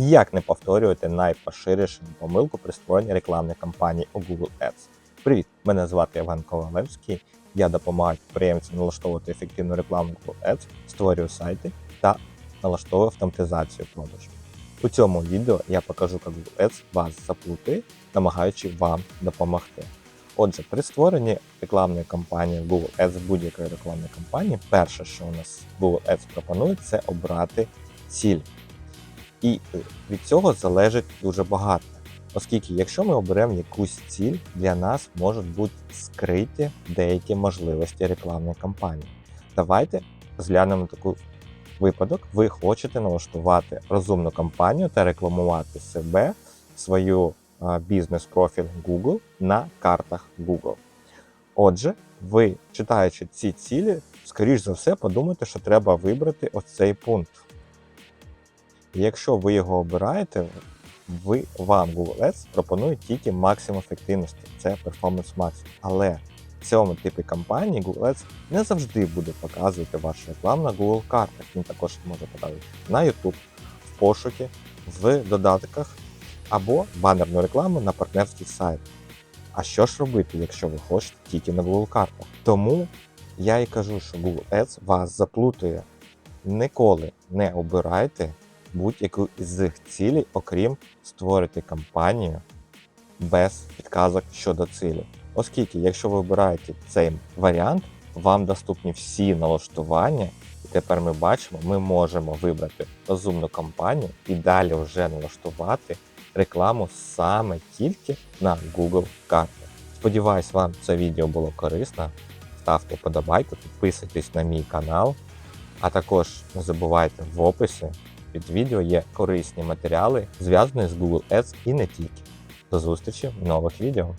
Як не повторювати найпоширенішу помилку при створенні рекламних кампаній у Google Ads? Привіт! Мене звати Євген Ковалевський. Я допомагаю підприємцям налаштовувати ефективну рекламу Google Ads, створюю сайти та налаштовую автоматизацію продажу. У цьому відео я покажу, як Google Ads вас заплутає, намагаючи вам допомогти. Отже, при створенні рекламної кампанії Google Ads будь-якої рекламної кампанії, перше, що у нас Google Ads пропонує, це обрати ціль. І від цього залежить дуже багато. Оскільки, якщо ми оберемо якусь ціль, для нас можуть бути скриті деякі можливості рекламної кампанії. Давайте розглянемо таку випадок. Ви хочете налаштувати розумну кампанію та рекламувати себе, свою бізнес-профіль Google на картах Google. Отже, ви, читаючи ці цілі, скоріш за все, подумаєте, що треба вибрати ось цей пункт. Якщо ви його обираєте, ви, вам Google Ads пропонує тільки максимум ефективності, це Performance Max. Але в цьому типі кампанії Google Ads не завжди буде показувати ваш реклам на Google картах. Він також може показувати на YouTube, в пошуки, в додатках або банерну рекламу на партнерський сайт. А що ж робити, якщо ви хочете тільки на Google картах? Тому я і кажу, що Google Ads вас заплутує. Ніколи не обирайте будь-яку із цих цілей, окрім створити кампанію без підказок щодо цілі. Оскільки, якщо ви обираєте цей варіант, вам доступні всі налаштування, і тепер ми бачимо, ми можемо вибрати розумну кампанію і далі вже налаштувати рекламу саме тільки на Google картах. Сподіваюсь, вам це відео було корисно. Ставте вподобайку, підписуйтесь на мій канал, а також не забувайте в описі під відео є корисні матеріали, зв'язані з Google Ads і не тільки. До зустрічі в нових відео.